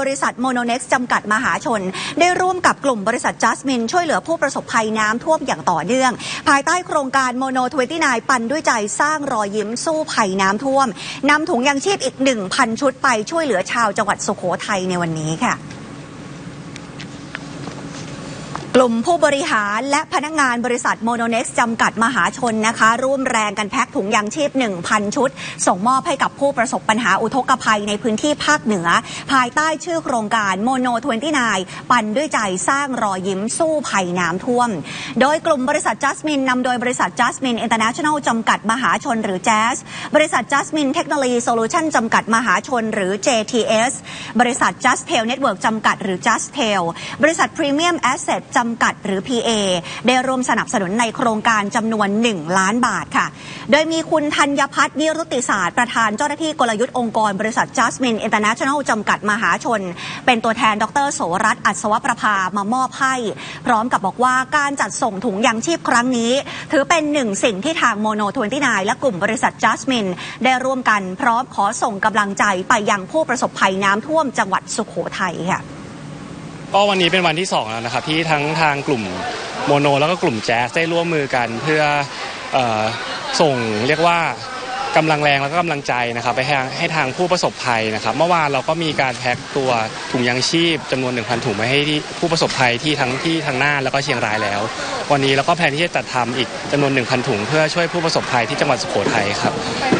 บริษัทโมโนเน็กซ์จำกัดมหาชน ได้ร่วมกับกลุ่มบริษัทจัสมินช่วยเหลือผู้ประสบภัยน้ำท่วมอย่างต่อเนื่อง ภายใต้โครงการโมโนทเวตินายปันด้วยใจสร้างรอยยิ้มสู้ภัยน้ำท่วมนำถุงยางชีพอีก 1,000 ชุดไปช่วยเหลือชาวจังหวัดสุโขทัยในวันนี้ค่ะ กลุ่มผู้บริหารและพนักงานบริษัทโมโนเน็กซ์จำกัดมหาชนนะคะ ร่วมแรงกันแพ็คถุงยางชีพ 1,000 ชุด ส่งมอบให้กับผู้ประสบปัญหาอุทกภัยในพื้นที่ภาคเหนือ ภายใต้ชื่อโครงการโมโน29ปันด้วยใจสร้างรอยยิ้มสู้ภัยน้ำท่วม โดยกลุ่มบริษัทจัสมินนำโดยบริษัทจัสมินอินเตอร์เนชั่นแนลจำกัดมหาชนหรือ Jazz บริษัทจัสมินเทคโนโลยีโซลูชันจำกัดมหาชนหรือ JTS บริษัท Just Tail Network จำกัดหรือ Just Tail บริษัท Premium Asset จำำกัดหรือ PA ได้ร่วมสนับสนุนในโครงการจำนวน 1 ล้านบาทค่ะ โดยมีคุณธัญพัฒน์นิรุติศาสตร์ประธานเจ้าหน้าที่กลยุทธ์องค์กรบริษัท Jasmine International จำกัดมหาชน เป็นตัวแทนดรโสรัตน์อัศวประภามามอบให้ พร้อมกับบอกว่าการจัดส่งถุงยางชีพครั้งนี้ ถือเป็นหนึ่งสิ่งที่ทางโมโน29และกลุ่มบริษัท Jasmine ได้ร่วมกันพร้อมขอส่งกำลังใจไปยังผู้ประสบภัยน้ำท่วมจังหวัดสุโขทัยค่ะ ก็วันนี้เป็นวันที่2แล้วนะครับที่ทั้งทางกลุ่มโมโน แล้วก็กลุ่มแจ๊สได้ร่วมมือกันเพื่อออส่งเรียกว่า กำลังแรงแล้วก็กำลังใจนะครับไปให้ทางให้ทางผู้ประสบภัยนะครับ เมื่อวานเราก็มีการแพ็คตัวถุงยางชีพจำนวน 1,000 ถุงไปให้ที่ผู้ประสบภัยที่ทั้งที่ทางน่านแล้วก็เชียงรายแล้ว วันนี้เราก็แผนที่จะจัดทำอีกจำนวน 1,000 ถุง เพื่อช่วยผู้ประสบภัยที่จังหวัดสุโขทัยครับ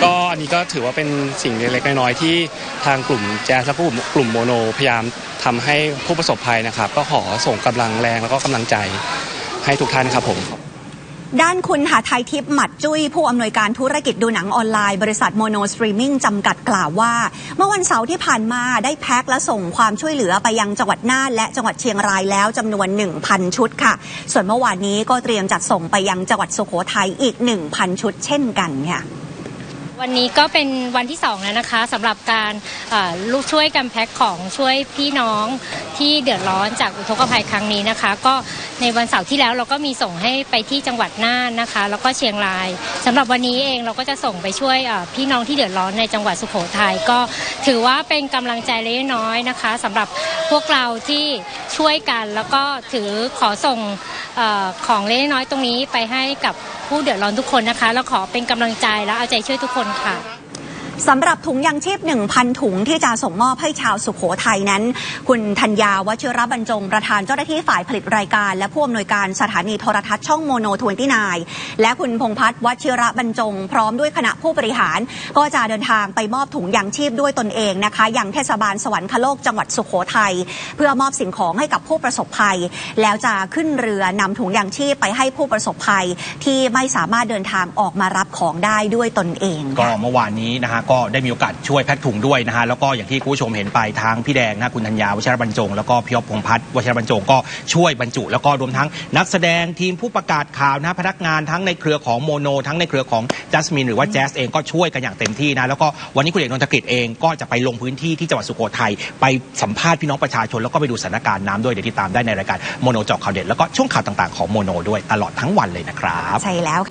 ก็อันนี้ก็ถือว่าเป็นสิ่งเล็กๆน้อยๆที่ทางกลุ่มแจ๊สและกลุ่มกลุ่มโมโนพยายามทำให้ผู้ประสบภัยนะครับ ก็ขอส่งกำลังแรงแล้วก็กำลังใจให้ทุกท่านครับผม ด้านคุณหาไทยทิพย์หมัดจุ้ย ผู้อำนวยการธุรกิจดูหนังออนไลน์ บริษัทโมโนสตรีมมิ่งจำกัดกล่าวว่า เมื่อวันเสาร์ที่ผ่านมาได้แพ็คและส่งความช่วยเหลือไปยังจังหวัดน่านและจังหวัดเชียงรายแล้วจำนวน 1,000 ชุดค่ะ ส่วนเมื่อวานนี้ก็เตรียมจัดส่งไปยังจังหวัดสุโขทัยอีก 1,000 ชุดเช่นกันค่ะ วันนี้ก็เป็นวันที่2แล้วนะคะสำหรับการลูกช่วยกันแพ็คของช่วยพี่น้องที่เดือดร้อนจากอุทกภัยครั้งนี้นะคะ ก็ในวันเสาร์ที่แล้วเราก็มีส่งให้ไปที่จังหวัดน่านนะคะ แล้วก็เชียงรายสำหรับวันนี้เองเราก็จะส่งไปช่วยพี่น้องที่เดือดร้อนในจังหวัดสุโขทัยก็ถือว่าเป็นกำลังใจเล็กน้อยนะคะสำหรับพวกเราที่ช่วยกันแล้วก็ถือขอส่ง อของเล็กน้อยตรงนี้ไปให้กับผู้เดือดร้อนทุกคนนะคะ แล้วขอเป็นกำลังใจและเอาใจช่วยทุกคนค่ะ สำหรับถุงยางชีพ 1,000 ถุงที่จะส่งมอบให้ชาวสุขโขทัยนั้น คุณธัญญาวชิระบรรจง ประธานเจ้าหน้าที่ฝ่ายผลิตรายการ และผู้อำนวยการสถานีโทรทัศน์ช่องโมโน29และคุณพงพัฒน์วชิระบรรจง พร้อมด้วยคณะผู้บริหาร ก็จะเดินทางไปมอบถุงยางชีพด้วยตนเองนะคะยังเทศบาลสวรรคโลกจังหวัดสุขโขทัยเพื่อมอบสิ่งของให้กับผู้ประสบภัย แล้วจะขึ้นเรือนำถุงยางชีพไปให้ผู้ประสบภัย ที่ไม่สามารถเดินทางออกมารับของได้ด้วยตนเองก็เมื่อวานนี้นะฮะก็ได้มีโอกาสช่วยแพ็คถุงด้วยนะฮะแล้วก็อย่างที่คุณผู้ชมเห็นไปทางพี่แดงนะคุณธัญญาวชรบรรจง แล้วก็พี่อ๊อฟพงษ์พัฒน์วชรบรรจงก็ช่วยบรรจุ แล้วก็รวมทั้งนักแสดงทีมผู้ประกาศข่าวนะพนักงานทั้งในเครือของโมโน ทั้งในเครือของจัสมินหรือว่าแจ๊สเองก็ช่วยกันอย่างเต็มที่นะแล้วก็วันนี้คุณเอกนนทกฤษเองก็จะไปลงพื้นที่ที่จังหวัดสุโขทัยไปสัมภาษณ์พี่น้องประชาชนแล้วก็ไปดูสถานการณ์น้ำด้วยเดี๋ยวติดตามได้ในรายการโมโนจาะข่าวเด็ดแล้วก็ช่วงข่าวต่างๆของโมโนด้วยตลอดทั้งวันเลยนะครับ ใช่แล้ว